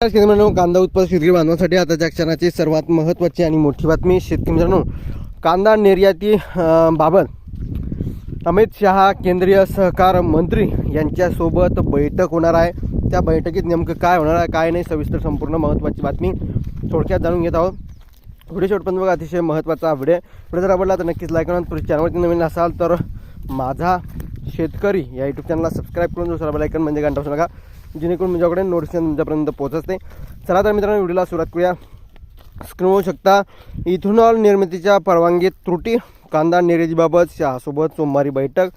शेतकरी मित्रांनो कांदा उत्पादक शेतकरी बांधवांसाठी आताच्या क्षणाची सर्वात महत्त्वाची आणि मोठी बातमी शेतकरी मित्रांनो कांदा निर्याती बाबत अमित शहा केंद्रीय सहकार मंत्री यांच्यासोबत बैठक होणार आहे. त्या बैठकीत नेमकं काय होणार आहे काय नाही सविस्तर संपूर्ण महत्त्वाची बातमी थोडक्यात जाणून घेत आहोत. व्हिडिओ शेवटपर्यंत बघा अतिशय महत्त्वाचा व्हिडिओ व्हिडिओ जर आवडला तर नक्कीच लाईक करा पुढे चॅनलवरती नवीन असाल तर माझा शेतकरी या यूट्यूब चॅनलला सबस्क्राईब करून दुसरा बेलायकन म्हणजे घंटा बसू नका. जेणेकरून तुमच्याकडे नोटिफिकेशन तुमच्यापर्यंत पोहोचते चला तर मित्रांनो व्हिडिओला सुरुवात करूया. स्क्रीन होऊ शकता. इथेनॉल निर्मितीच्या परवानगीत त्रुटी. कांदा निर्यातीबाबत शहासोबत सोमवारी बैठक.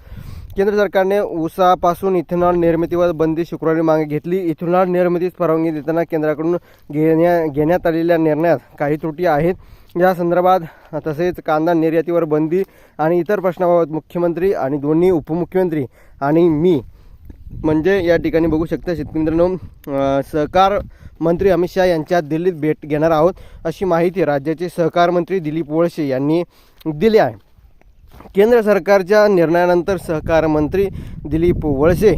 केंद्र सरकारने ऊसापासून इथेनॉल निर्मितीवर बंदी शुक्रवारी मागे घेतली. इथेनॉल निर्मितीस परवानगी देताना केंद्राकडून घेण्या घेण्यात आलेल्या निर्णयात काही त्रुटी आहेत. या संदर्भात तसेच कांदा निर्यातीवर बंदी आणि इतर प्रश्नाबाबत मुख्यमंत्री आणि दोन्ही उपमुख्यमंत्री आणि मी म्हणजे या ठिकाणी बघू शकता शेतकरी मित्रांनो सहकार मंत्री अमित शहा यांच्या दिल्लीत भेट घेणार आहोत. अशी माहिती राज्याचे सहकार मंत्री दिलीप वळसे यांनी दिली आहे. केंद्र सरकारच्या निर्णयानंतर सहकार मंत्री दिलीप वळसे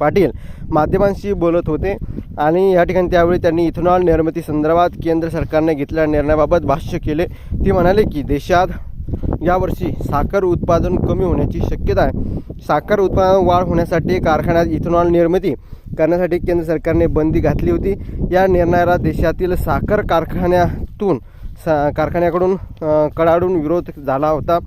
पाटील माध्यमांशी बोलत होते आणि या ठिकाणी त्यावेळी त्यांनी इथेनॉल निर्मिती संदर्भात केंद्र सरकारने घेतलेल्या निर्णयाबाबत भाष्य केले. ते म्हणाले की देशात यावर्षी साखर उत्पादन कमी होण्याची शक्यता आहे. साखर उत्पादन वाढ होण्यासाठी कारखान्यात इथेनॉल निर्मिती करण्यासाठी केंद्र सरकारने बंदी घातली होती. या निर्णयाला देशातील साखर कारखान्यातून सा कारखान्याकडून कडाडून विरोध झाला होता.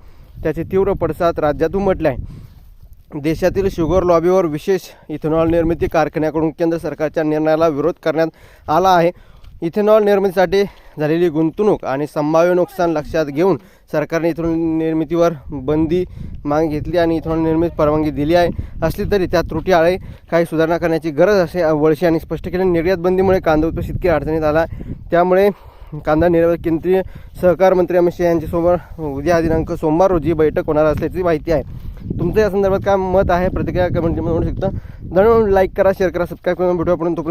त्याचे तीव्र पडसाद राज्यात उमटले आहे देशातील शुगर लॉबीवर विशेष इथेनॉल निर्मिती कारखान्याकडून केंद्र सरकारच्या निर्णयाला विरोध करण्यात आला आहे. इथेनॉल निर्मितीसाठी झालेली गुंतवणूक आणि संभाव्य नुकसान लक्षात घेऊन सरकारने इथून निर्मितीवर बंदी मागे घेतली आणि इथून निर्मित परवानगी दिली आहे. असली तरी त्या त्रुटी आळे काही सुधारणा करण्याची गरज असे वळशी यांनी स्पष्ट केले. निर्यात बंदीमुळे कांदा उत्पादन शेतकरी अडचणीत आला. त्यामुळे कांदा निर्यात केंद्रीय सहकार मंत्री अमित शहा यांच्यासोबत उद्या दिनांक सोमवार रोजी बैठक होणार असल्याची माहिती आहे. तुमचं या संदर्भात काय मत आहे? प्रतिक्रिया कमेंटमध्ये म्हणू शकता. धन्यवाद. लाईक करा शेअर करा सबस्क्राईब करून भेटू आपण तोपर्यंत.